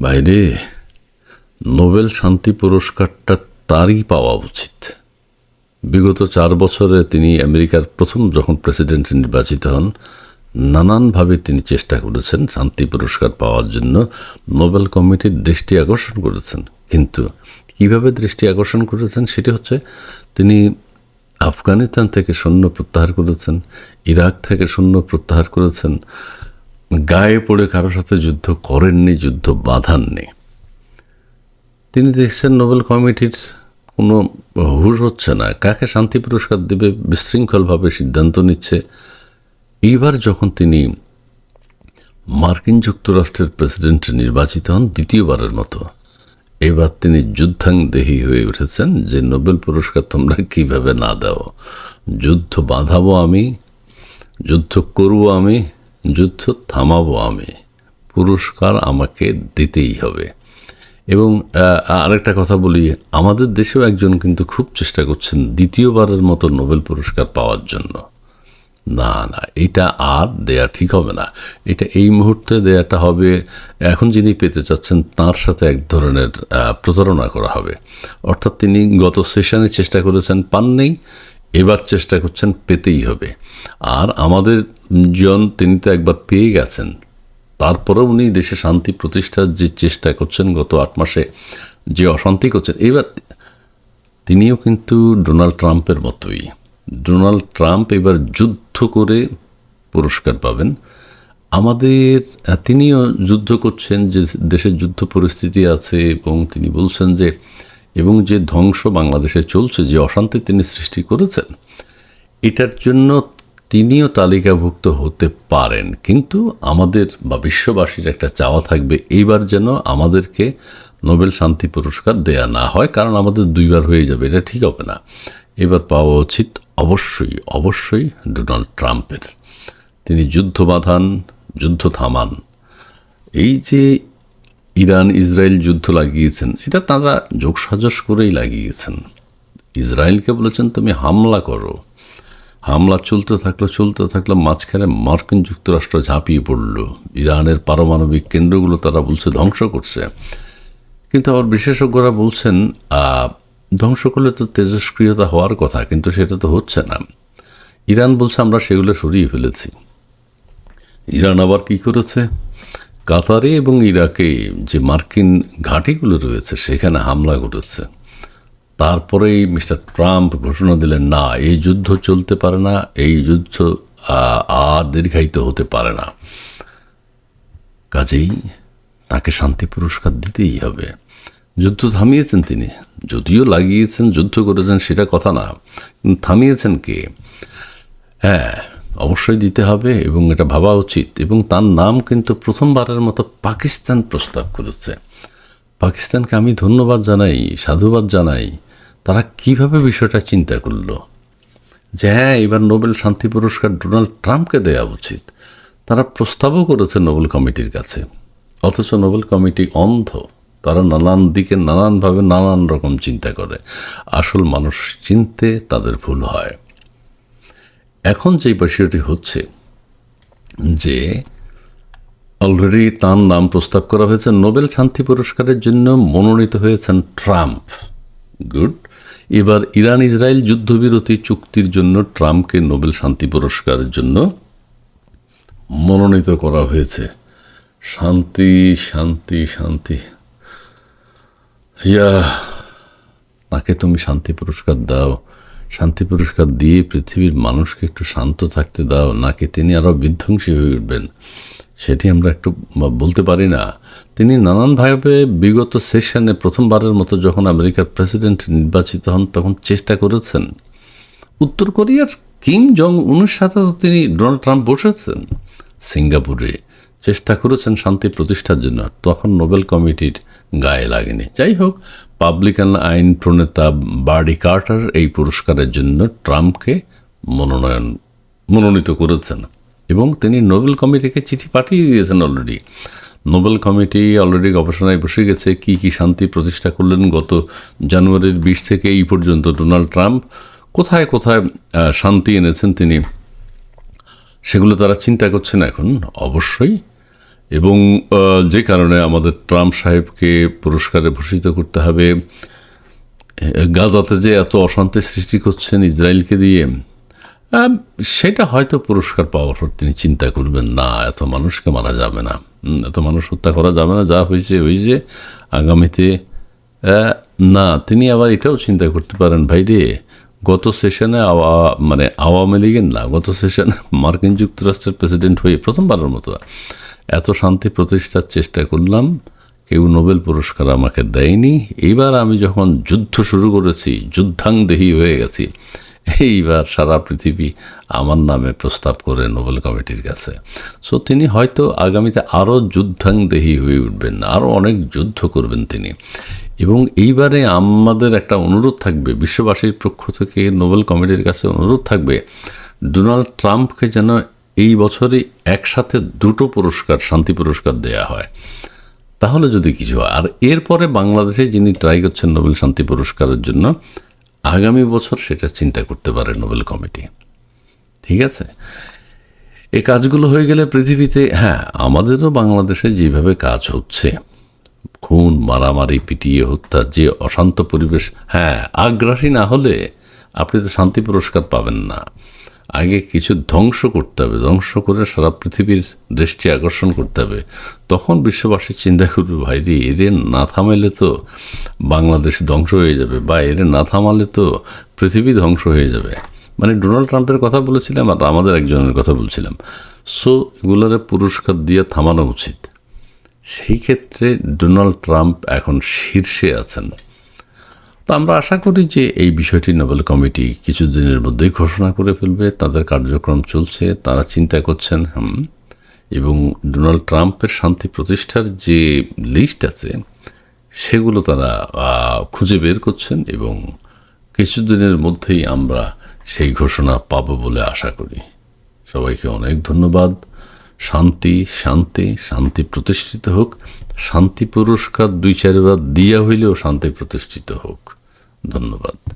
বাইরে, নোবেল শান্তি পুরস্কারটা তারই পাওয়া উচিত। বিগত চার বছরে তিনি আমেরিকার প্রথম যখন প্রেসিডেন্ট নির্বাচিত হন, নানানভাবে তিনি চেষ্টা করেছেন শান্তি পুরস্কার পাওয়ার জন্য নোবেল কমিটির দৃষ্টি আকর্ষণ করেছেন। কিন্তু কীভাবে দৃষ্টি আকর্ষণ করেছেন সেটি হচ্ছে, তিনি আফগানিস্তান থেকে সৈন্য প্রত্যাহার করেছেন, ইরাক থেকে সৈন্য প্রত্যাহার করেছেন গায়ে পড়ে কারোর সাথে যুদ্ধ করেননি, যুদ্ধ বাঁধাননি। তিনি দেখছেন নোবেল কমিটির কোনো হুশ হচ্ছে না। কাকে শান্তি পুরস্কার দেবে, বিশৃঙ্খলভাবে সিদ্ধান্ত নিচ্ছে। এইবার যখন তিনি মার্কিন যুক্তরাষ্ট্রের প্রেসিডেন্ট নির্বাচিত হন, দ্বিতীয়বারের মতো, এবার তিনি যুদ্ধাংদেহী হয়ে উঠেছেন যে নোবেল পুরস্কার তোমরা কীভাবে না দাও? যুদ্ধ বাঁধাবো আমি, যুদ্ধ করব আমি যুদ্ধ থামাবো আমি। পুরস্কার আমাকে দিতেই হবে। এবং আরেকটা কথা বলি, আমাদের দেশেও একজন কিন্তু খুব চেষ্টা করছেন দ্বিতীয়বারের মতো নোবেল পুরস্কার পাওয়ার জন্য। না না, এটা আর দেয়া ঠিক হবে না। এটা এই মুহূর্তে দেয়াটা হবে, এখন যিনি পেতে চাচ্ছেন তার সাথে এক ধরনের প্রতারণা করা হবে। অর্থাৎ তিনি গত সেশনে চেষ্টা করেছেন পাননি এবার চেষ্টা করছেন পেতেই হবে। আর আমাদের জন তিনি তো একবার পেয়ে গেছেন। তারপরে উনি দেশে শান্তি প্রতিষ্ঠার যে চেষ্টা করছেন গত আট মাসে, যে অশান্তি করছেন, এবার তিনিও কিন্তু ডোনাল্ড ট্রাম্পের মতোই। ডোনাল্ড ট্রাম্প এবার যুদ্ধ করে পুরস্কার পাবেন। আমাদের, তিনিও যুদ্ধ করছেন যে দেশের যুদ্ধ পরিস্থিতি আছে এবং তিনি বলছেন যে এবং যে ধ্বংস বাংলাদেশে চলছে, যে অশান্তি তিনি সৃষ্টি করেছেন, এটার জন্য তিনিও তালিকাভুক্ত হতে পারেন। কিন্তু আমাদের বা বিশ্ববাসীর একটা চাওয়া থাকবে, এইবার যেন আমাদেরকে নোবেল শান্তি পুরস্কার দেয়া না হয়, কারণ আমাদের দুইবার হয়ে যাবে, এটা ঠিক হবে না। এবার পাওয়া উচিত অবশ্যই অবশ্যই ডোনাল্ড ট্রাম্পের। তিনি যুদ্ধ বাঁধান, যুদ্ধ থামান। এই যে ইরান, ইসরায়েল যুদ্ধ লাগিয়েছেন। এটা তারা যোগসাজশ করেই লাগিয়েছেন। ইসরায়েলকে বলেছেন, তুমি হামলা করো। হামলা চলতে থাকল চলতে থাকল, মাঝখানে মার্কিন যুক্তরাষ্ট্র ঝাঁপিয়ে পড়ল। ইরানের পারমাণবিক কেন্দ্রগুলো তারা বলছে ধ্বংস করছে। কিন্তু আবার বিশেষজ্ঞরা বলছেন ধ্বংস করলে তো তেজস্ক্রিয়তা হওয়ার কথা, কিন্তু সেটা তো হচ্ছে না। ইরান বলছে, আমরা সেগুলো সরিয়ে ফেলেছি। ইরান আবার কি করেছে? কাতারে এবং ইরাকে যে মার্কিন ঘাঁটিগুলো রয়েছে, সেখানে হামলা ঘটেছে। তারপরেই মিস্টার ট্রাম্প ঘোষণা দিলেন, না, এই যুদ্ধ চলতে পারে না, এই যুদ্ধ আর দীর্ঘায়িত হতে পারে না। কাজেই তাকে শান্তি পুরস্কার দিতেই হবে। যুদ্ধ থামিয়েছেন তিনি। যদিও লাগিয়েছেন, যুদ্ধ করেছেন, সেটা কথা না। থামিয়েছেন কে? হ্যাঁ অবশ্যই দিতে হবে এবং এটা ভাবা উচিত। এবং তার নাম কিন্তু প্রথমবারের মতো পাকিস্তান প্রস্তাব করেছে। পাকিস্তানকে আমি ধন্যবাদ জানাই, সাধুবাদ জানাই। তারা কীভাবে বিষয়টা চিন্তা করল? যে হ্যাঁ এবার নোবেল শান্তি পুরস্কার ডোনাল্ড ট্রাম্পকে দেওয়া উচিত। তারা প্রস্তাবও করেছে নোবেল কমিটির কাছে। অথচ নোবেল কমিটি অন্ধ। তারা নানান দিকে নানানভাবে নানান রকম চিন্তা করে। আসল মানুষ চিনতে তাদের ভুল হয়। এখন যে বিষয়টি হচ্ছে যে অলরেডি তার নাম প্রস্তাব করা হয়েছে, নোবেল শান্তি পুরস্কারের জন্য মনোনীত হয়েছেন ট্রাম্প। গুড। এবার ইরান ইসরায়েল যুদ্ধবিরতি চুক্তির জন্য ট্রাম্পকে নোবেল শান্তি পুরস্কারের জন্য মনোনীত করা হয়েছে। শান্তি শান্তি শান্তি। ইয়া, তাকে তুমি শান্তি পুরস্কার দাও। শান্তি পুরস্কার দিয়ে পৃথিবীর মানুষকে একটু শান্ত থাকতে দাও, নাকি তিনি আরও বিধ্বংসী হয়ে উঠবেন? সেটি আমরা একটু বলতে পারি না। তিনি নানানভাবে বিগত সেশনে প্রথমবারের মতো যখন আমেরিকার প্রেসিডেন্ট নির্বাচিত হন, তখন চেষ্টা করেছেন। উত্তর কোরিয়ার কিম জং উনের সাথে তিনি ডোনাল্ড ট্রাম্প বসেছেন সিঙ্গাপুরে। চেষ্টা করেছেন শান্তি প্রতিষ্ঠার জন্য। তখন নোবেল কমিটির গায়ে লাগেনি। যাই হোক, পাবলিকান আইন প্রণেতা বার্ডি কার্টার এই পুরস্কারের জন্য ট্রাম্পকে মনোনয়ন, মনোনীত করেছেন। এবং তিনি নোবেল কমিটিকে চিঠি পাঠিয়ে দিয়েছেন অলরেডি নোবেল কমিটি অলরেডি গবেষণায় বসে গেছে কি কি শান্তি প্রতিষ্ঠা করলেন গত জানুয়ারির বিশ থেকে এই পর্যন্ত। ডোনাল্ড ট্রাম্প কোথায় কোথায় শান্তি এনেছেন তিনি, সেগুলো তারা চিন্তা করছেন এখন। অবশ্যই এবং যে কারণে আমাদের ট্রাম্প সাহেবকে পুরস্কারে ভূষিত করতে হবে। গাজাতে যে এত অশান্তি সৃষ্টি করছেন ইসরায়েলকে দিয়ে সেটা হয়তো পুরস্কার পাওয়ার পর তিনি চিন্তা করবেন, না, এত মানুষকে মারা যাবে না। এত মানুষ হত্যা করা যাবে না, যা হয়েছে হয়েছে আগামীতে না, তিনি আবার এটাও চিন্তা করতে পারেন, ভাই রে, গত সেশনে আওয়া মানে আওয়ামী লীগের না, গত সেশনে মার্কিন যুক্তরাষ্ট্রের প্রেসিডেন্ট হয়ে প্রথমবারের মতো এত শান্তি প্রতিষ্ঠার চেষ্টা করলাম, কেউ নোবেল পুরস্কার আমাকে দেয়নি। এইবার আমি যখন যুদ্ধ শুরু করেছি যুদ্ধাংদেহী হয়ে গেছি, এইবার সারা পৃথিবী আমার নামে প্রস্তাব করে নোবেল কমিটির কাছে। সো তিনি হয়তো আগামীতে আরও যুদ্ধাংদেহী হয়ে উঠবেন আরও অনেক যুদ্ধ করবেন তিনি। এবং এইবারে আমাদের একটা অনুরোধ থাকবে, বিশ্ববাসীর পক্ষ থেকে নোবেল কমিটির কাছে অনুরোধ থাকবে, ডোনাল্ড ট্রাম্পকে যেন এই বছরই একসাথে দুটো পুরস্কার, শান্তি পুরস্কার দেয়া হয়। তাহলে যদি কিছু হয়, আর এরপরে বাংলাদেশে যিনি ট্রাই করছেন নোবেল শান্তি পুরস্কারের জন্য, আগামী বছর সেটা চিন্তা করতে পারে নোবেল কমিটি। ঠিক আছে? এই কাজগুলো হয়ে গেলে পৃথিবীতে হ্যাঁ আমাদেরও বাংলাদেশে যেভাবে কাজ হচ্ছে, খুন, মারামারি, পিটিয়ে, হত্যা, যে অশান্ত পরিবেশ হ্যাঁ আগ্রাসী না হলে আপনি তো শান্তি পুরস্কার পাবেন না। আগে কিছু ধ্বংস করতে হবে, ধ্বংস করে সারা পৃথিবীর দৃষ্টি আকর্ষণ করতে হবে। তখন বিশ্ববাসী চিন্তা করবে, ভাই রে, এরে না থামাইলে তো বাংলাদেশ ধ্বংস হয়ে যাবে বা এরে না থামালে তো পৃথিবী ধ্বংস হয়ে যাবে। মানে ডোনাল্ড ট্রাম্পের কথা বলেছিলাম আর আমাদের একজনের কথা বলছিলাম। সো, এগুলোরে পুরস্কার দিয়ে থামানো উচিত। সেই ক্ষেত্রে ডোনাল্ড ট্রাম্প এখন শীর্ষে আছেন। তো আমরা আশা করি যে এই বিষয়টি নোবেল কমিটি কিছুদিনের মধ্যেই ঘোষণা করে ফেলবে, তাদের কার্যক্রম চলছে, তারা চিন্তা করছেন এবং ডোনাল্ড ট্রাম্পের শান্তি প্রতিষ্ঠার যে লিস্ট আছে, সেগুলো তারা খুঁজে বের করছেন এবং কিছুদিনের মধ্যেই আমরা সেই ঘোষণা পাবো বলে আশা করি। সবাইকে অনেক ধন্যবাদ। শান্তি শান্তি শান্তি প্রতিষ্ঠিত হোক। শান্তি পুরস্কার দুই চারবার দিয়া হইলেও শান্তি প্রতিষ্ঠিত হোক। ধন্যবাদ।